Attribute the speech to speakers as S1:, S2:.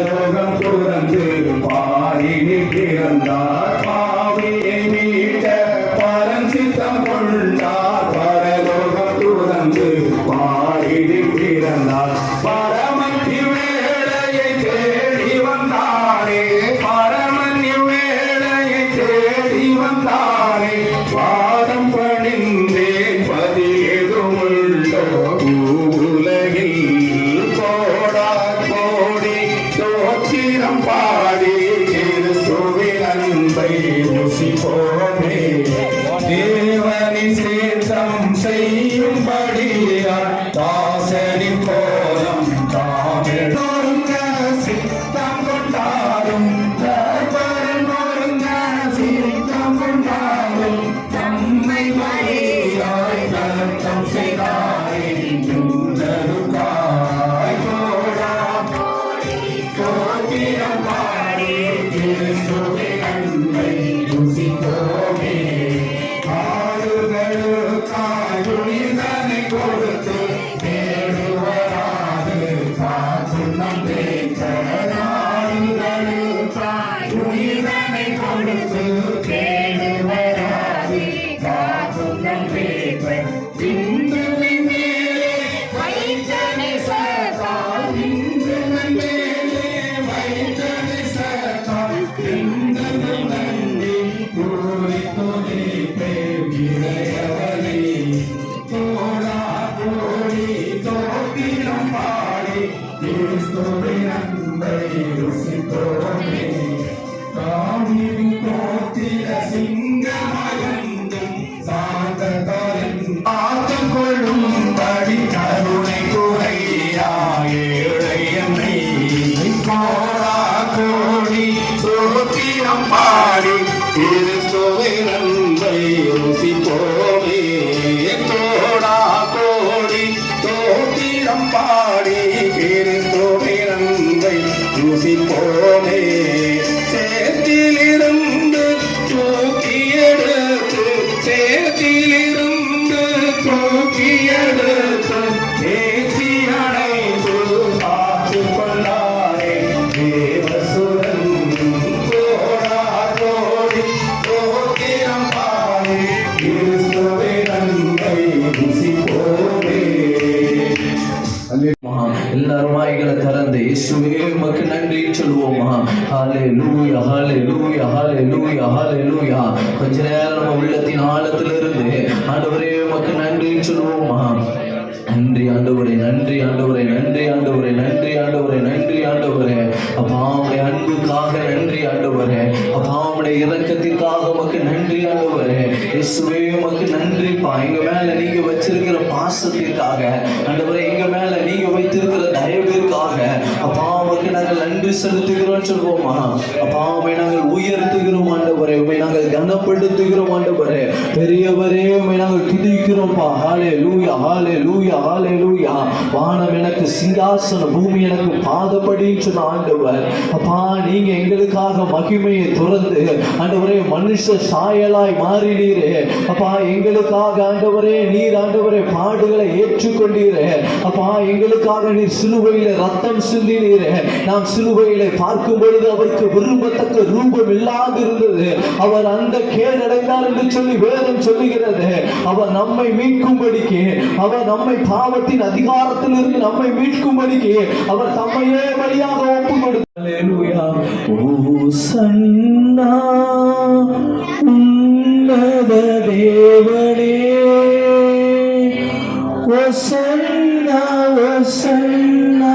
S1: லோகம் பாடி கிறிஸ்துவின் Oh,
S2: எல்லாரும் வாய்களை திறந்து இயேசுவே உமக்கு நன்றி சொல்லுவோமா? ஹாலே லூயா ஹாலே லூயா ஹாலே லூயா ஹாலே லூயா கொஞ்ச நேரம் நம்ம உள்ளத்தின் ஆழத்திலிருந்து ஆண்டவரே உமக்கு நன்றி சொல்லுவோமா? நன்றி ஆண்டவரே நன்றி ஆண்டவரே நன்றி ஆண்டவரே நன்றி ஆண்டவரே நன்றி ஆண்டவரே. அப்பா உடைய அன்புக்காக நன்றி ஆண்டவரே. அப்பா உடைய இரக்கத்திற்காக உமக்கு நன்றி ஆண்டவரே. இயேசுவே உமக்கு நன்றிப்பா. எங்க மேல நீங்க வச்சிருக்கிற பாசத்திற்காக ஆண்டவரே எங்க மேல நீங்க வைத்திருக்கிற தயவிற்காக அப்பா உமக்கு நாங்கள் நன்றி செலுத்துகிறோம் சொல்வோமா? அப்பா உமை நாங்கள் உயர்த்துகிறோம் ஆண்டவரே. உமை நாங்கள் கனப்படுத்துகிறோம் ஆண்டவரே. பெரியவரே உமை நாங்கள் துதிக்கிறோம்ப்பா. ஹாலே லூயா ஹாலே லூயா ஹாலே லூயா வானம் எனக்கு சிங்காசனம் பூமி எனக்கு பாதப்படின்னு சொன்ன ஆண்டவர். அப்பா நீங்க எங்களுக்காக மகிமையை துறந்து ஆண்டவரே மனுஷ சாயலாய் மாறினீரே. அப்பா எங்களுக்காக ஆண்டவரே நீர் ஆண்டவரே பாடுகளை ஏற்றுக்கொண்டீரே. அப்பா எங்களுக்காக நீர் சிலுவையில ரத்தம் சிந்தினீரே. நாம் சிலுவையில பார்க்கும் பொழுது அவருக்கு விரும்பத்தக்க ரூபம் இல்லாது இருந்தது அவர் அந்த கேடடைந்தார் என்று சொல்லி வேதம் சொல்லுகிறது. அவர் நம்மை மீட்கும்படிக்கு அவர் நம்மை பாவத்தின் அதிகாரத்தில் இருந்து நம்மை மீட்கும்படிக்கு அவர் தம்மையே வழியாக ஒப்பு கொடுத்தார் உன்னத தேவனே. ஓசன்னா ஓசன்னா ஓசன்னா